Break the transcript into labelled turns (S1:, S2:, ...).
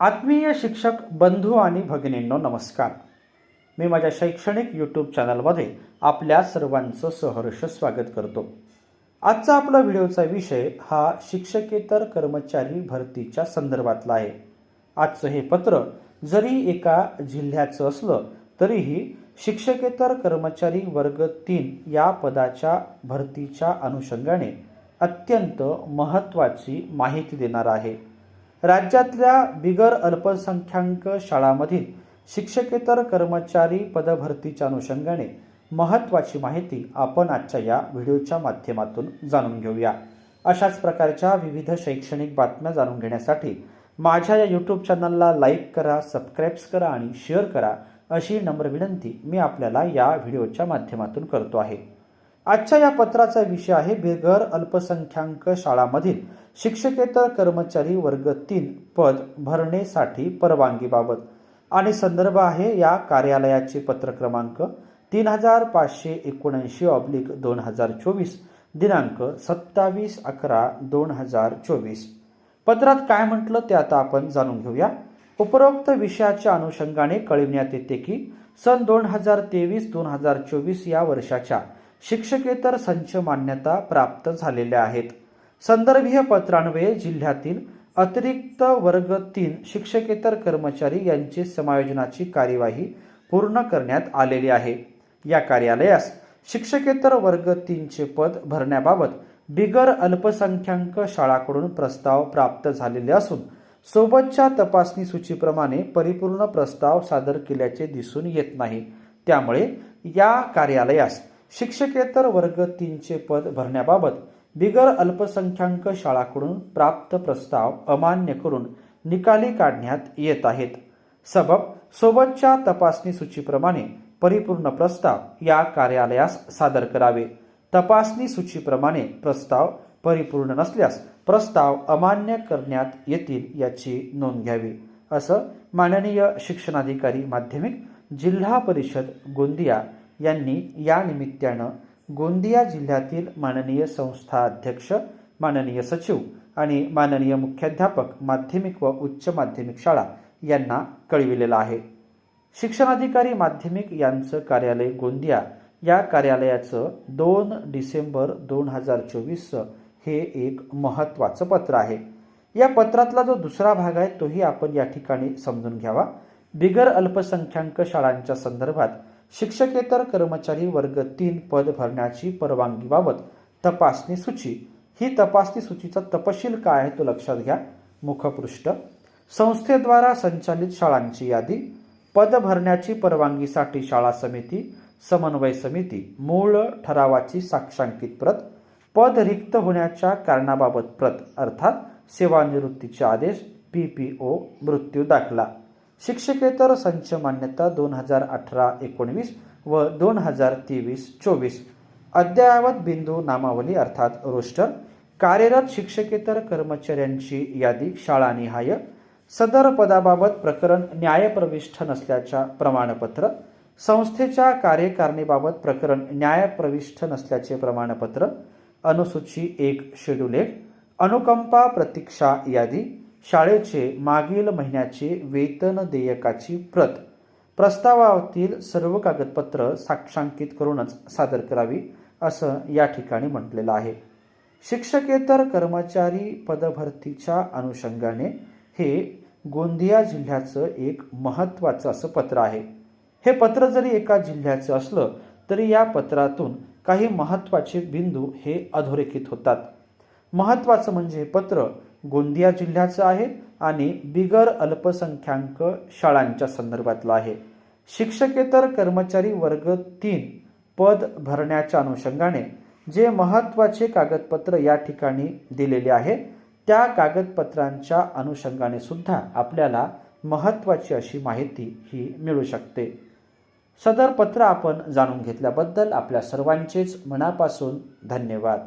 S1: आत्मीय शिक्षक बंधू आणि भगिनींनो नमस्कार. मी माझ्या शैक्षणिक यूट्यूब चॅनलमध्ये आपल्या सर्वांचं सहर्ष स्वागत करतो. आजचा आपला व्हिडिओचा विषय हा शिक्षकेतर कर्मचारी भरतीच्या संदर्भातला आहे. आजचं हे पत्र जरी एका जिल्ह्याचं असलं तरीही शिक्षकेतर कर्मचारी वर्ग तीन या पदाच्या भरतीच्या अनुषंगाने अत्यंत महत्त्वाची माहिती देणार आहे. राज्यातल्या बिगर अल्पसंख्याक शाळांमधील शिक्षकेतर कर्मचारी पदभरतीच्या अनुषंगाने महत्त्वाची माहिती आपण आजच्या या व्हिडिओच्या माध्यमातून जाणून घेऊया. अशाच प्रकारच्या विविध शैक्षणिक बातम्या जाणून घेण्यासाठी माझ्या या यूट्यूब चॅनलला लाईक करा सबस्क्राईब्स करा आणि शेअर करा अशी नम्र विनंती मी आपल्याला या व्हिडिओच्या माध्यमातून करतो आहे. आजच्या या पत्राचा विषय आहे बेघर अल्पसंख्याक शाळांमधील शिक्षकेतर कर्मचारी वर्ग तीन पद भरणेसाठी परवानगीबाबत आणि संदर्भ आहे या कार्यालयाचे पत्र क्रमांक तीन हजार पाचशे एकोणऐंशी ऑब्लिक दोन हजार चोवीस दिनांक सत्तावीस अकरा दोन हजार चोवीस. पत्रात काय म्हटलं ते आता आपण जाणून घेऊया. उपरोक्त विषयाच्या अनुषंगाने कळविण्यात येते की सन दोन हजार तेवीस दोन हजार चोवीस या वर्षाच्या शिक्षकेतर संच मान्यता प्राप्त झालेल्या आहेत. संदर्भीय पत्रान्वये जिल्ह्यातील अतिरिक्त वर्ग तीन शिक्षकेतर कर्मचारी यांची समायोजनाची कार्यवाही पूर्ण करण्यात आलेली आहे. या कार्यालयास शिक्षकेतर वर्ग तीनचे पद भरण्याबाबत बिगर अल्पसंख्याक शाळाकडून प्रस्ताव प्राप्त झालेले असून सोबतच्या तपासणी सूचीप्रमाणे परिपूर्ण प्रस्ताव सादर केल्याचे दिसून येत नाही. त्यामुळे या कार्यालयास शिक्षकेतर वर्ग तीनचे पद भरण्याबाबत बिगर अल्पसंख्याक शाळाकडून प्राप्त प्रस्ताव अमान्य करून निकाली काढण्यात येत आहेत. सबब सोबतच्या तपासणी सूचीप्रमाणे परिपूर्ण प्रस्ताव या कार्यालयास सादर करावे. तपासणी सूचीप्रमाणे प्रस्ताव परिपूर्ण नसल्यास प्रस्ताव अमान्य करण्यात येतील याची नोंद घ्यावी. असं माननीय शिक्षणाधिकारी माध्यमिक जिल्हा परिषद गोंदिया यांनी या निमित्तानं गोंदिया जिल्ह्यातील माननीय संस्था अध्यक्ष माननीय सचिव आणि माननीय मुख्याध्यापक माध्यमिक व उच्च माध्यमिक शाळा यांना कळविलेलं आहे. शिक्षणाधिकारी माध्यमिक यांचं कार्यालय गोंदिया. या कार्यालयाचं दोन डिसेंबर दोन हजार चोवीसचं हे एक महत्त्वाचं पत्र आहे. या पत्रातला जो दुसरा भाग आहे तोही आपण या ठिकाणी समजून घ्यावा. बिगर अल्पसंख्याक शाळांच्या संदर्भात शिक्षकेतर कर्मचारी वर्ग तीन पद भरण्याची परवानगीबाबत तपासणी सूची. ही तपासणी सूचीचा तपशील काय आहे तो लक्षात घ्या. मुखपृष्ठ. संस्थेद्वारा संचालित शाळांची यादी. पद भरण्याची परवानगीसाठी शाळा समिती. समन्वय समिती. मूळ ठरावाची साक्षांकित प्रत. पद रिक्त होण्याच्या कारणाबाबत प्रत अर्थात सेवानिवृत्तीचे आदेश पी पी ओ मृत्यू दाखला. शिक्षकेतर संच मान्यता दोन हजार अठरा एकोणवीस व दोन हजार तेवीस चोवीस. अद्ययावत बिंदू नामावली अर्थात रोस्टर कार्यरत शिक्षकेतर कर्मचाऱ्यांची यादी शाळानिहाय सदर पदाबाबत प्रकरण न्यायप्रविष्ठ नसल्याच्या प्रमाणपत्र संस्थेच्या कार्यकारणीबाबत प्रकरण न्यायप्रविष्ठ नसल्याचे प्रमाणपत्र अनुसूची एक शेड्यूल एक अनुकंपा प्रतीक्षा यादी शाळेचे मागील महिन्याचे वेतन देयकाची प्रत. प्रस्तावातील सर्व कागदपत्र साक्षांकित करूनच सादर करावी असं या ठिकाणी म्हटलेलं आहे. शिक्षकेतर कर्मचारी पदभरतीच्या अनुषंगाने हे गोंदिया जिल्ह्याचं एक महत्त्वाचं असं पत्र आहे. हे पत्र जरी एका जिल्ह्याचं असलं तरी या पत्रातून काही महत्त्वाचे बिंदू हे अधोरेखित होतात. महत्त्वाचं म्हणजे हे पत्र गोंदिया जिल्ह्याचं आहे आणि बिगर अल्पसंख्याक शाळांच्या संदर्भातलं आहे. शिक्षकेतर कर्मचारी वर्ग तीन पद भरण्याच्या अनुषंगाने जे महत्त्वाचे कागदपत्र या ठिकाणी दिलेले आहे त्या कागदपत्रांच्या अनुषंगाने सुद्धा आपल्याला महत्त्वाची अशी माहिती ही मिळू शकते. सदर पत्र आपण जाणून घेतल्याबद्दल आपल्या सर्वांचेच मनापासून धन्यवाद.